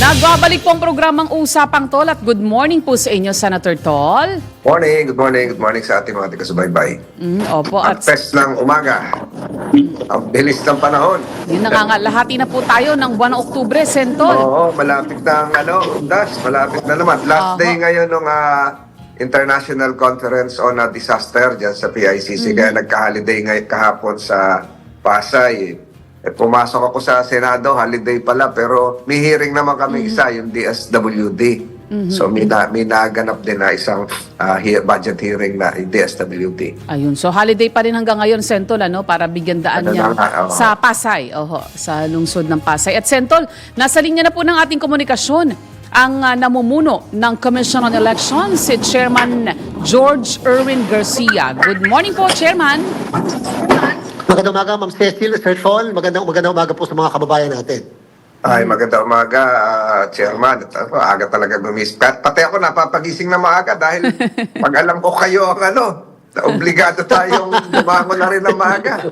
Nagbabalik po ang programang Usapang Tol at good morning po sa inyo, Senator Tol. Morning, good morning, good morning sa ating mga taga-subaybay. Mm, opo, Ang at fest ng umaga. Ang bilis ng panahon. yun nangangalahati na po tayo ng buwan ng Oktubre, Sentol. Oo, malapit na ang ano, das, malapit na naman. Last day ngayon ng ah, International Conference on ah, Disaster dyan sa PICC. Kaya nagka-holiday ngayon kahapon sa Pasay. Eh, pumasok ako sa Senado, holiday pala, pero may hearing naman kami isa, yung DSWD. So may, na, may naganap din na isang he- budget hearing na yung DSWD. Ayun, so holiday pa rin hanggang ngayon, Sentol, ano, para bigyan daan Ano niya na oo. sa Pasay, oho, sa lungsod ng Pasay. At Sentol, nasa linya na po ng ating komunikasyon ang ah, namumuno ng Commission on Elections, si Chairman George Erwin Garcia. Good morning po, Chairman. Magandang umaga, Ma'am Cecil, Sir Tol. Magandang, magandang umaga po sa mga kababayan natin. Ay, maganda umaga, ah, Chairman. At ako, aga talaga gumis. Pat, pati ako napapagising na maaga dahil pag alam ko kayo ang ano, obligado tayong lumangon na rin ng maaga.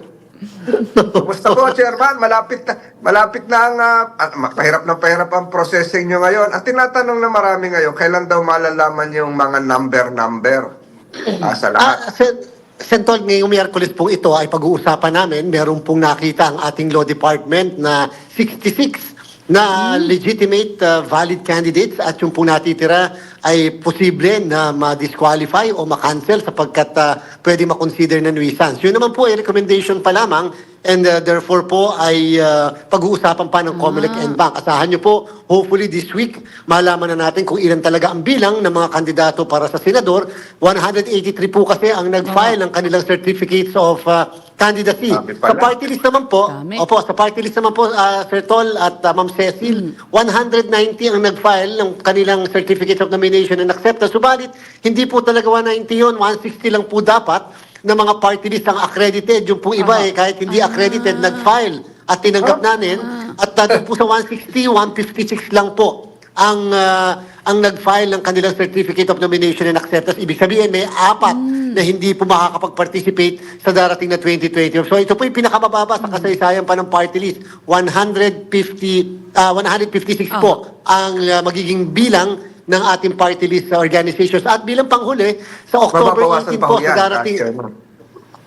Kumusta po, Chairman? Malapit na, malapit na ang, ah, ah, ma- pahirap na pahirap ang processing nyo ngayon. At tinatanong na marami ngayon, kailan daw malalaman yung mga number-number ah, sa lahat? Ah, Sen, Sentol, ngayong Miyerkules pong ito ay pag-uusapan namin, meron pong nakita ang ating Law Department na 66 na legitimate uh, valid candidates at yung pong natitira ay posible na ma-disqualify o ma-cancel sapagkat uh, pwede ma-consider na nuisance. Yun naman po ay recommendation pa lamang and uh, therefore po ay uh, pag-uusapan pa ng COMELEC and Bank. Asahan nyo po, hopefully this week, malaman na natin kung ilan talaga ang bilang ng mga kandidato para sa senador. 183 po kasi ang nag-file ng kanilang certificates of uh, candidacy. Sa party list naman po, Dami. opo, sa party list naman po, uh, Sir Tol at uh, Ma'am Cecil, 190 ang nag-file ng kanilang certificates of nomination and acceptance. Subalit, hindi po talaga 190 yun, 160 lang po dapat na mga party list ang accredited. Yung po iba eh, kahit hindi accredited, nag-file at tinanggap namin. At uh, doon po sa 160, 156 lang po ang ah, ang nag-file ng kanilang certificate of nomination and acceptance. Ibig sabihin, may apat na hindi po makakapag-participate sa darating na 2020. So ito po yung pinakamababa sa kasaysayan pa ng party list. 150, ah, 156 po ang ah, magiging bilang ng ating party list sa organizations. At bilang panghuli, sa October Mababawasan 18 pa po, sa darating...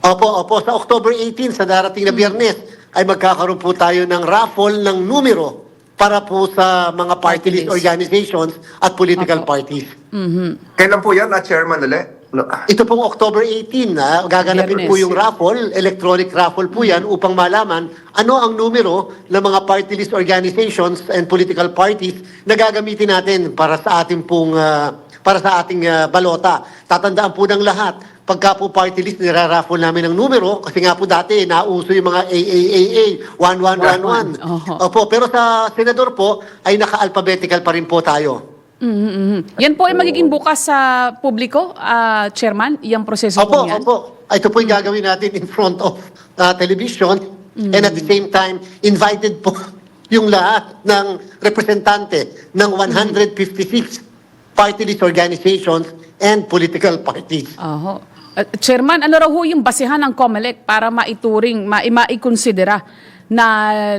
Opo, opo. Sa October 18, sa darating na biyernes, ay magkakaroon po tayo ng raffle ng numero para po sa mga party list organizations at political parties. Kailan po yan, ah, Chairman, ulit? Ah, Ito pong October 18, na gaganapin Biyernes. po yung raffle, electronic raffle po yan, upang malaman ano ang numero ng mga party list organizations and political parties na gagamitin natin para sa ating pong ah, para sa ating ah, balota. Tatandaan po ng lahat, pagka po party list, niraraffle namin ng numero, kasi nga po dati, nauso yung mga AAAA, 1111. Oho. Opo, pero sa senador po, ay naka-alphabetical pa rin po tayo. Mhm, mhm. Yan po ay magiging bukas sa publiko, ah, Chairman, yung proseso po Opo, yan. opo. Ito po yung gagawin natin in front of uh, television and at the same time, invited po yung lahat ng representante ng 156 party list organizations and political parties. Oho. Uh, Chairman, ano raw ho yung basihan ng COMELEC para maituring, ma maikonsidera na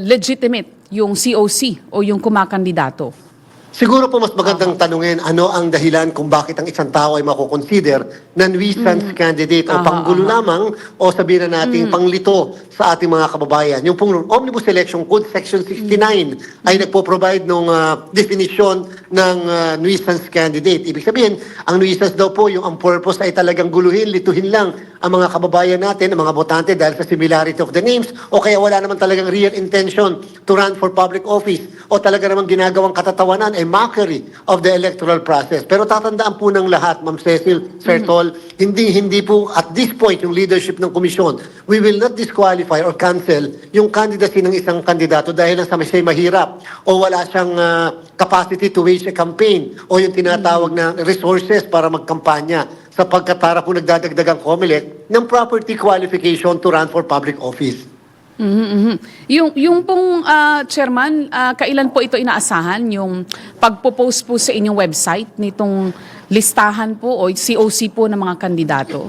legitimate yung COC o yung kumakandidato? Siguro po mas magandang tanungin ano ang dahilan kung bakit ang isang tao ay makukonsider na nuisance candidate o panggulo lamang o sabihin na natin panglito sa ating mga kababayan. Yung pong Omnibus Election Code Section 69 ay nagpo-provide ng definition ng ah, nuisance candidate. Ibig sabihin, ang nuisance daw po yung ang purpose ay talagang guluhin, lituhin lang ang mga kababayan natin, ang mga botante dahil sa similarity of the names o kaya wala naman talagang real intention to run for public office o talaga namang ginagawang katatawanan ay mockery of the electoral process. Pero tatandaan po ng lahat, Ma'am Cecil, Sir Tol, hindi hindi po at this point yung leadership ng komisyon, we will not disqualify or cancel yung candidacy ng isang kandidato dahil lang sa siya mahirap o wala siyang ah, capacity to wage a campaign o yung tinatawag na resources para magkampanya sapagkat para po nagdadagdag ang COMELEC ng property qualification to run for public office. Mhm, mhm. Yung, yung pong ah, chairman, ah, kailan po ito inaasahan? Yung pagpo-post po sa inyong website nitong listahan po o COC po ng mga kandidato?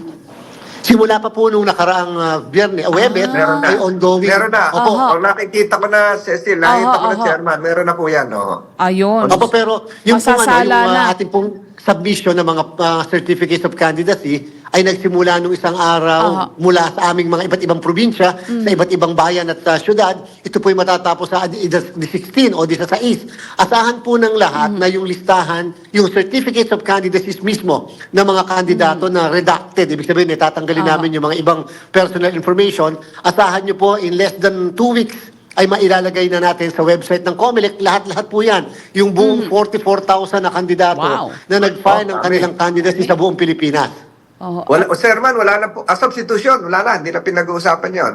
Simula pa po nung nakaraang uh, biyernes, uh, Webet, Meron na. ay ongoing. Meron na. Opo. Aha. O, nakikita ko na, Cecil, nakita Aha, ko na. Chairman. Meron na po yan, oh. Ayun. Opo, pero yung pong, ano, Masasala yung uh, na. ating pong submission ng mga uh, certificates of candidacy ay nagsimula nung isang araw Aha. mula sa aming mga iba't ibang probinsya, sa iba't ibang bayan at uh, syudad. Ito po ay matatapos sa the 16 o the 16. Asahan po ng lahat na yung listahan, yung certificates of candidacies mismo ng mga kandidato na redacted. Ibig sabihin, itatanggalin Aha. namin yung mga ibang personal information. Asahan nyo po in less than two weeks ay mailalagay na natin sa website ng COMELEC. Lahat-lahat po yan. Yung buong 44,000 na kandidato Wow. na nag-file ng Oh, kanilang candidacy sa buong Pilipinas. Oo. Wala, o, Chairman, wala na po. Ah, substitution, wala na. Hindi na pinag-uusapan yon.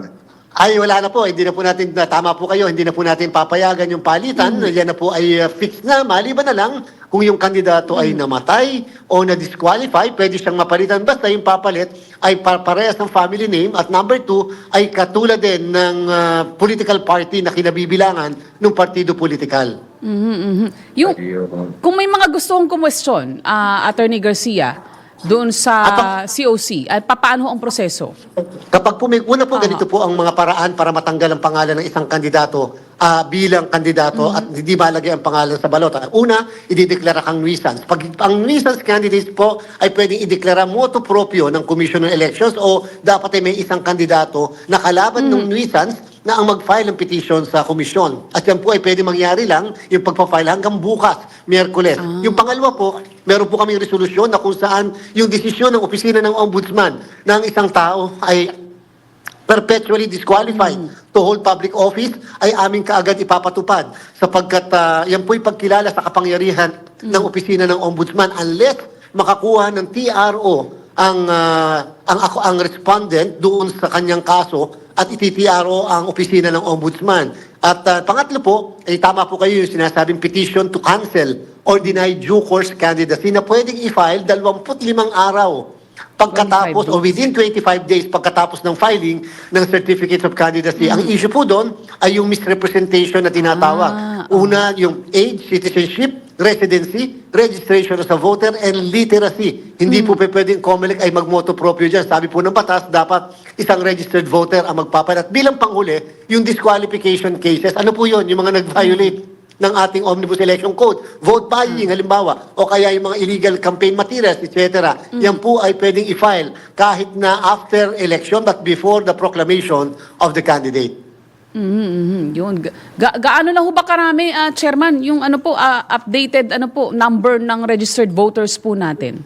Ay, wala na po. Hindi na po natin, na, tama po kayo, hindi na po natin papayagan yung palitan. Yan na po ay uh, fixed na. Maliban na lang kung yung kandidato ay namatay o na-disqualify, pwede siyang mapalitan. Basta yung papalit ay pa- parehas ng family name. At number two, ay katulad din ng uh, political party na kinabibilangan ng partido politikal. Mhm, mhm. Yung, kung may mga gusto kong kumwestiyon, ah, Attorney Garcia, doon sa COC, at paano ang proseso? Kapag po may, una po ganito po ang mga paraan para matanggal ang pangalan ng isang kandidato ah, bilang kandidato at hindi malagay ang pangalan sa balota. Una, idideklara kang nuisance. Pag ang nuisance candidates po ay pwedeng ideklara motu proprio ng Commission on Elections o dapat ay may isang kandidato na kalaban ng nuisance na ang mag-file ng petition sa komisyon. At yan po ay pwede mangyari lang yung pagpa-file hanggang bukas, Miyerkules. Yung pangalawa po, meron po kami resolusyon na kung saan yung desisyon ng opisina ng ombudsman ang isang tao ay perpetually disqualified to hold public office ay aming kaagad ipapatupad sapagkat ah, yan po'y pagkilala sa kapangyarihan ng opisina ng ombudsman unless makakuha ng TRO ang ah, ang ako ang respondent doon sa kanyang kaso at iti-TRO ang opisina ng ombudsman. At ah, pangatlo po, ay tama po kayo yung sinasabing petition to cancel or deny due course candidacy na pwedeng i-file 25 araw pagkatapos 25 o within 25 days pagkatapos ng filing ng certificates of candidacy. Ang issue po doon ay yung misrepresentation na tinatawag. Ah, Una, yung age, citizenship, residency, registration as a voter, and literacy. Hindi po pe- pwedeng COMELEC ay magmoto proprio dyan. Sabi po ng batas, dapat isang registered voter ang magpapalat. Bilang panghuli, yung disqualification cases, ano po yun? Yung mga nag-violate ng ating Omnibus Election Code, vote buying halimbawa, o kaya yung mga illegal campaign materials, etc. Yan po ay pwedeng i-file kahit na after election but before the proclamation of the candidate. Mhm, mhm, Yun. Ga- ga- gaano na ho ba karami, ah, Chairman, yung ano po, ah, updated ano po, number ng registered voters po natin?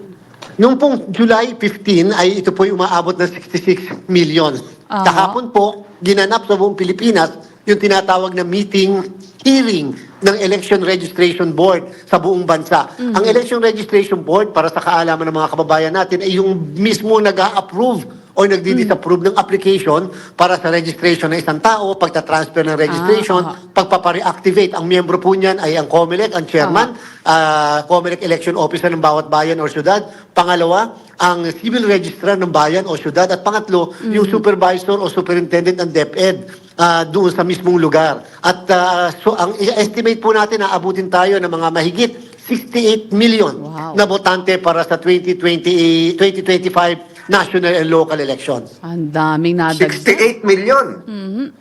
Noong pong July 15 ay ito po yung umaabot ng 66 million. Aha. Kahapon po, ginanap sa buong Pilipinas yung tinatawag na meeting hearing ng Election Registration Board sa buong bansa. Ang Election Registration Board, para sa kaalaman ng mga kababayan natin, ay yung mismo nag-a-approve o nagdi-disapprove ng application para sa registration ng isang tao, pagta-transfer ng registration, Ah, pagpapare-activate. Ang miyembro po niyan ay ang COMELEC, ang chairman, ah COMELEC election officer ng bawat bayan o syudad. Pangalawa, ang civil registrar ng bayan o syudad. At pangatlo, yung supervisor o superintendent ng DepEd ah, doon sa mismong lugar. At ah, so ang i-estimate po natin na abutin tayo ng mga mahigit 68 million Wow. na botante para sa 2020 2025 national and local elections. Ang daming nadag. 68 million.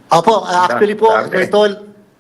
Opo, uh, actually po, Dami. Sir Tol,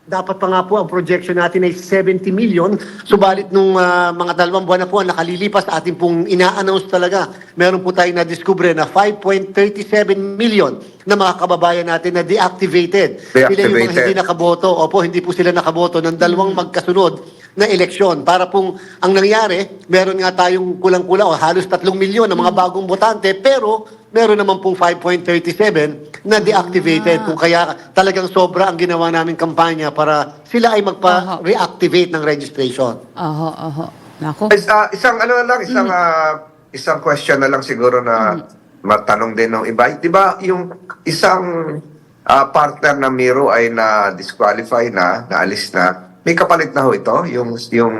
dapat pa nga po ang projection natin ay 70 million. Subalit nung ah, mga dalawang buwan na po ang nakalilipas, ating pong ina-announce talaga, meron po tayong na-discover na 5.37 million na mga kababayan natin na deactivated. Sila yung mga Deactivated. hindi nakaboto. Opo, hindi po sila nakaboto ng dalawang magkasunod na eleksyon. Para pong ang nangyari, meron nga tayong kulang-kulang o halos 3 milyon na mga bagong botante, pero meron naman pong 5.37 na deactivated. Kung kaya talagang sobra ang ginawa naming kampanya para sila ay magpa-reactivate ng registration. Oho, oho. Nako. Is- ah, isang ano na lang, isang ah, isang question na lang siguro na matanong din ng iba. 'Di ba yung isang ah, partner na Miro ay na disqualify na, naalis na. May kapalit na ho ito, yung yung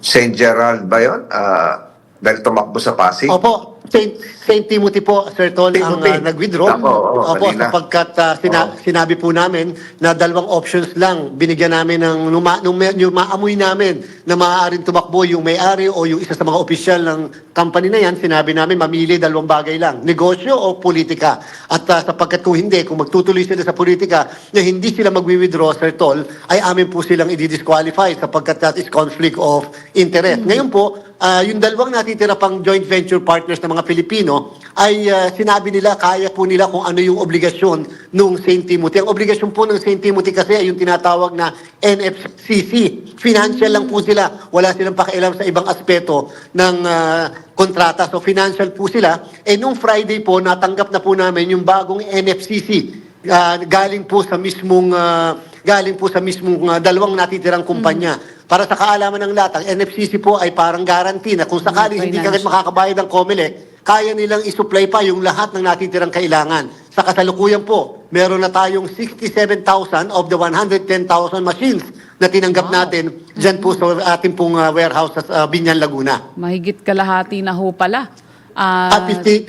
St. Gerald ba 'yon? Ah, dahil tumakbo sa Pasig. Opo, Saint, Saint Timothy po, Sir Tol, ang Timothy. ah, nag-withdraw. Ako, oo, Opo, kanina. sapagkat ah, sina- sinabi po namin na dalawang options lang binigyan namin ng nung, ma- nung, yung maamoy namin na maaaring tumakbo yung may-ari o yung isa sa mga opisyal ng company na yan, sinabi namin mamili dalawang bagay lang, negosyo o politika. At ah, sapagkat kung hindi, kung magtutuloy sila sa politika na hindi sila mag-withdraw, Sir Tol, ay amin po silang i-disqualify sapagkat that is conflict of interest. Ngayon po, ah, yung dalawang natitira pang joint venture partners ng mga Pilipino ay ah, sinabi nila kaya po nila kung ano yung obligasyon nung St. Timothy. Ang obligasyon po ng St. Timothy kasi ay yung tinatawag na NFCC. Financial lang po sila. Wala silang pakialam sa ibang aspeto ng ah, kontrata. So financial po sila. Eh nung Friday po, natanggap na po namin yung bagong NFCC. Ah, galing po sa mismong ah, galing po sa mismong ah, dalawang natitirang kumpanya. Para sa kaalaman ng lahat, ang NFCC po ay parang guarantee na kung sakaling hindi ka makakabayad ng COMELEC, kaya nilang isupply pa yung lahat ng natitirang kailangan. Sa kasalukuyan po, meron na tayong 67,000 of the 110,000 machines na tinanggap Wow. natin dyan po sa ating pong ah, warehouse sa uh, Binyan, Laguna. Mahigit kalahati na ho pala. Ah, At 50,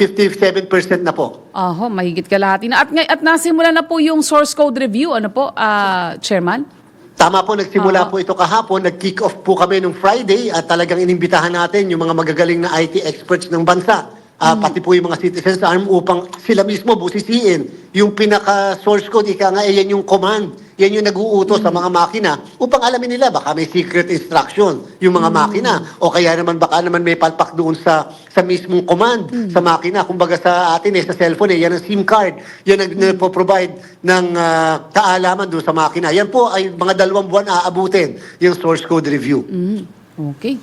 57% na po. Aho, mahigit kalahati na. At, at nasimula na po yung source code review. Ano po, ah, Chairman? Tama po, nagsimula po ito kahapon. Nag-kick off po kami nung Friday at talagang inimbitahan natin yung mga magagaling na IT experts ng bansa. Ah, Pati po yung mga citizens arm upang sila mismo busisiin. Yung pinaka-source code, ika nga, eh, yan yung command. Yan yung nag-uutos sa mga makina upang alamin nila baka may secret instruction yung mga makina. O kaya naman baka naman may palpak doon sa sa mismong command sa makina. Kumbaga sa atin eh, sa cellphone eh, yan ang SIM card. Yan ang nagpo-provide ng ah, kaalaman doon sa makina. Yan po ay mga dalawang buwan aabutin yung source code review. Mm, okay.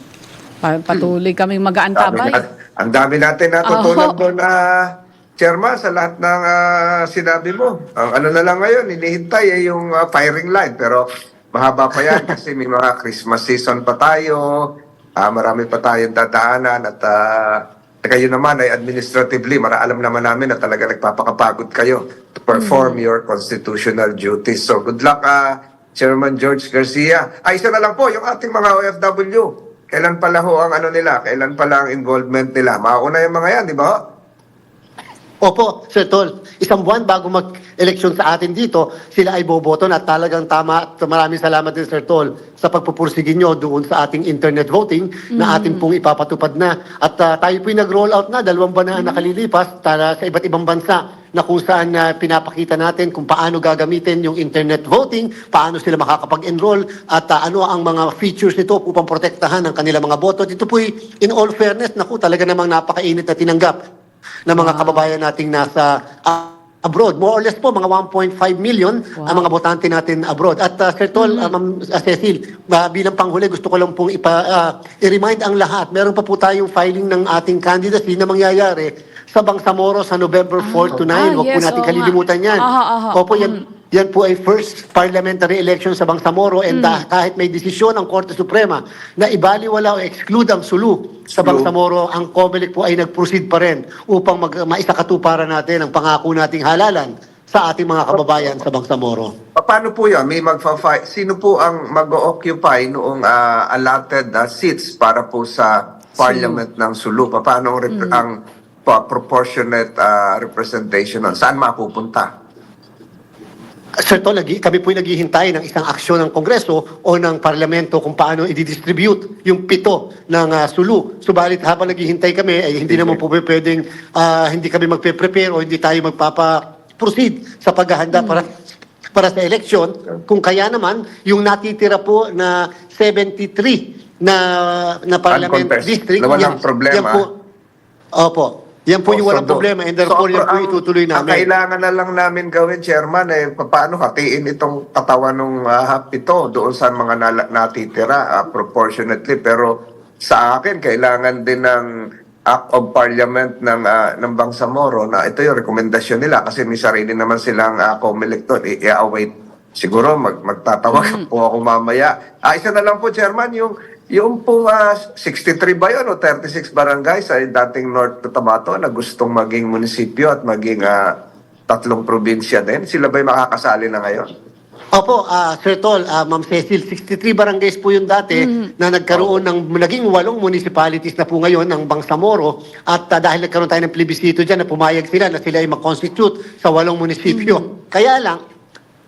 Pa- patuloy kaming mag-aantabay. Ang dami natin natutunan Oo. doon, ah, Chairman, sa lahat ng ah, sinabi mo. Ang ano na lang ngayon, inihintay ay yung ah, firing line. Pero mahaba pa yan kasi may mga Christmas season pa tayo. ah, marami pa tayong dadaanan at ah, kayo naman ay administratively, mara alam naman namin na talaga nagpapakapagod kayo to perform your constitutional duties. So good luck, ah, Chairman George Garcia. Ay, isa na lang po, yung ating mga OFW. Kailan pala ho ang ano nila? Kailan pala ang involvement nila? Mauna yung mga yan, di ba? Opo, Sir Tol. Isang buwan bago mag-eleksyon sa atin dito, sila ay boboto na talagang tama. At Maraming salamat din, Sir Tol, sa pagpupursige nyo doon sa ating internet voting na ating pong ipapatupad na. At ah, tayo po'y nag-roll out na, dalawang buwan na ang nakalilipas tala, sa iba't ibang bansa na kung saan na pinapakita natin kung paano gagamitin yung internet voting, paano sila makakapag-enroll, at ah, ano ang mga features nito upang protektahan ang kanilang mga boto. Ito po'y, in all fairness, naku, talaga namang napakainit na tinanggap ng mga kababayan nating nasa ah, abroad. More or less po, mga 1.5 million ang mga botante natin abroad. At uh, Sir Tol, ah, Ma'am ah, Cecil, ah, bilang panghuli, gusto ko lang pong ipa, ah, i-remind ang lahat. Meron pa po tayong filing ng ating candidacy na mangyayari sa Bangsamoro sa November 4 to 9. Ah, Huwag po yes, natin oo kalilimutan yan. Aha, aha. Opo, yan, yan po ay first parliamentary election sa Bangsamoro and ah, kahit may desisyon ng Korte Suprema na ibaliwala o exclude ang sulu sa. Bangsamoro, ang COMELEC po ay nag-proceed pa rin upang mag, maisakatuparan natin ang pangako nating halalan sa ating mga kababayan sa Bangsamoro. Pa- Paano po yan? May magfa Sino po ang mag-occupy noong ah, allotted na seats para po sa parliament ng Sulu? Pa- Paano ang, rep- ang pa- proportionate ah, representation nun? Saan mapupunta? Sir Tol, kami po'y naghihintay ng isang aksyon ng Kongreso o ng Parlamento kung paano i-distribute yung pito ng ah, sulu. Subalit habang naghihintay kami, ay hindi naman po pwedeng ah, hindi kami magpe-prepare o hindi tayo magpapa-proceed sa paghahanda para para sa eleksyon. Kung kaya naman, yung natitira po na 73 na na parliament district, yan- problema. yan po, opo, yan po yung Oh, walang so, problema and therefore so, yan po ang- itutuloy Ang namin. kailangan na lang namin gawin, Chairman, eh, pa- paano hatiin itong katawan ng uh, pito doon sa mga nala- natitira ah, proportionately. Pero sa akin, kailangan din ng Act of Parliament ng, ah, ng Bangsamoro na ito yung rekomendasyon nila kasi may sarili naman silang uh, COMELEC doon. I-await. Siguro mag magtatawag po ako mamaya. Ah, isa na lang po, Chairman, yung yung pong ah, 63 ba yun o 36 barangays sa dating North Cotabato na gustong maging munisipyo at maging ah, tatlong probinsya din, sila ba'y makakasali na ngayon? Opo, ah, Sir Tol, ah, Ma'am Cecil, 63 barangays po yung dati na nagkaroon ng naging walong municipalities na po ngayon ng Bangsamoro at ah, dahil nagkaroon tayo ng plebiscito dyan na pumayag sila na sila ay mag-constitute sa walong munisipyo. Kaya lang,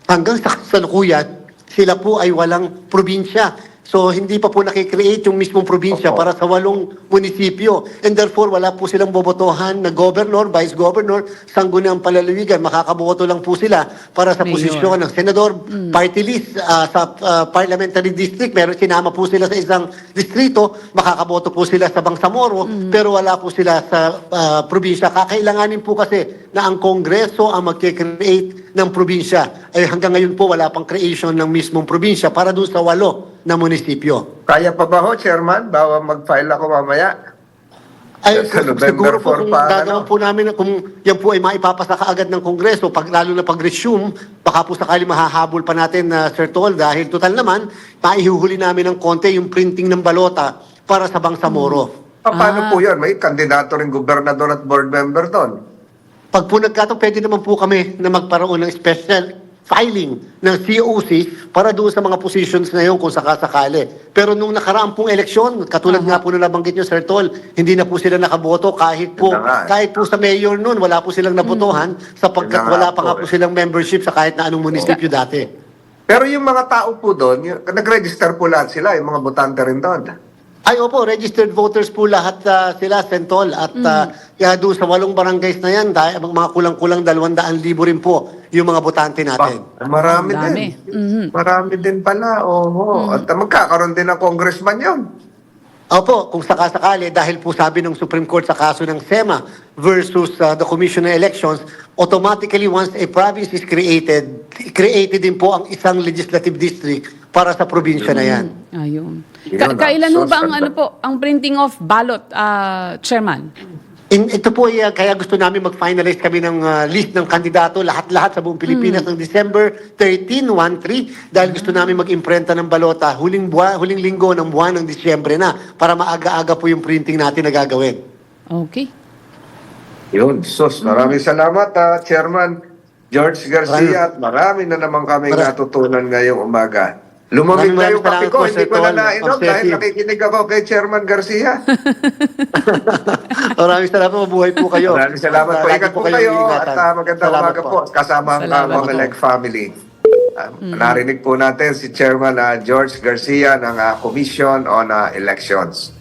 hanggang sa kasalukuyan, sila po ay walang probinsya. So, hindi pa po nakikreate yung mismong probinsya Opo. para sa walong munisipyo. And therefore, wala po silang bobotohan na governor, vice governor, sangguniang palalawigan. Makakaboto lang po sila para sa Mayor. posisyon ng senador, party list ah, sa ah, parliamentary district. Meron sinama po sila sa isang distrito, makakaboto po sila sa Bangsamoro, pero wala po sila sa ah, probinsya. Kakailanganin po kasi na ang Kongreso ang magkikreate ng probinsya. Ay hanggang ngayon po wala pang creation ng mismong probinsya para doon sa walo na munisipyo. Kaya pa ba ho, Chairman? Bawa mag-file ako mamaya. Ay, Sa November siguro po 4 kung pa, gagawin ano? po namin, kung yan po ay maipapasa kaagad ng Kongreso, pag, lalo na pag-resume, baka po sakali mahahabol pa natin na Sir Tol, dahil total naman, maihuhuli namin ng konti yung printing ng balota para sa Bangsamoro. Pa- Paano Ah. po yun? May kandidato rin gobernador at board member doon. Pag po nagkataon, pwede naman po kami na magparoon ng special filing ng COC para doon sa mga positions na yun kung sakasakali. Pero nung nakaraang pong eleksyon, katulad nga po na nabanggit nyo, Sir Tol, hindi na po sila nakaboto kahit po, eh. kahit po sa mayor noon, wala po silang nabotohan sapagkat na nga wala pa nga eh. po silang membership sa kahit na anong munisipyo dati. Pero yung mga tao po doon, nag-register po lahat sila, yung mga botante rin doon. Ay, opo, registered voters po lahat ah, sila, Sentol. At ah, kaya doon sa walong barangays na yan, dahil mga kulang-kulang 200,000 libo rin po yung mga botante natin. Ba, marami Ang dami. din. Marami din pala. Oo. At uh, magkakaroon din ng congressman yun. Opo, kung sakasakali, dahil po sabi ng Supreme Court sa kaso ng SEMA versus uh, the Commission on Elections, automatically once a province is created, created din po ang isang legislative district para sa probinsya na yan. Ayun. Yun Ka- ah. kailan ho ba ang ano po, ang printing of ballot, ah, Chairman? In, ito po ay uh, kaya gusto namin mag-finalize kami ng uh, list ng kandidato lahat-lahat sa buong Pilipinas ng December 13, 1-3 dahil gusto namin mag-imprenta ng balota huling buwan, huling linggo ng buwan ng Disyembre na para maaga-aga po yung printing natin na gagawin. Okay. Yun. Sus, maraming salamat, ah, Chairman George Garcia. At marami na naman kami Mara- natutunan ngayong umaga. Lumamig na yung kape ko, hindi ko na nainom dahil nakikinig ako kay Chairman Garcia. Maraming salamat, mabuhay po kayo. Maraming salamat po. Ingat po kayo at uh, magandang Salamat umaga po. po. Kasama ang. Mamelec family. Uh, Narinig po natin si Chairman uh, George Garcia ng uh, Commission on uh, Elections.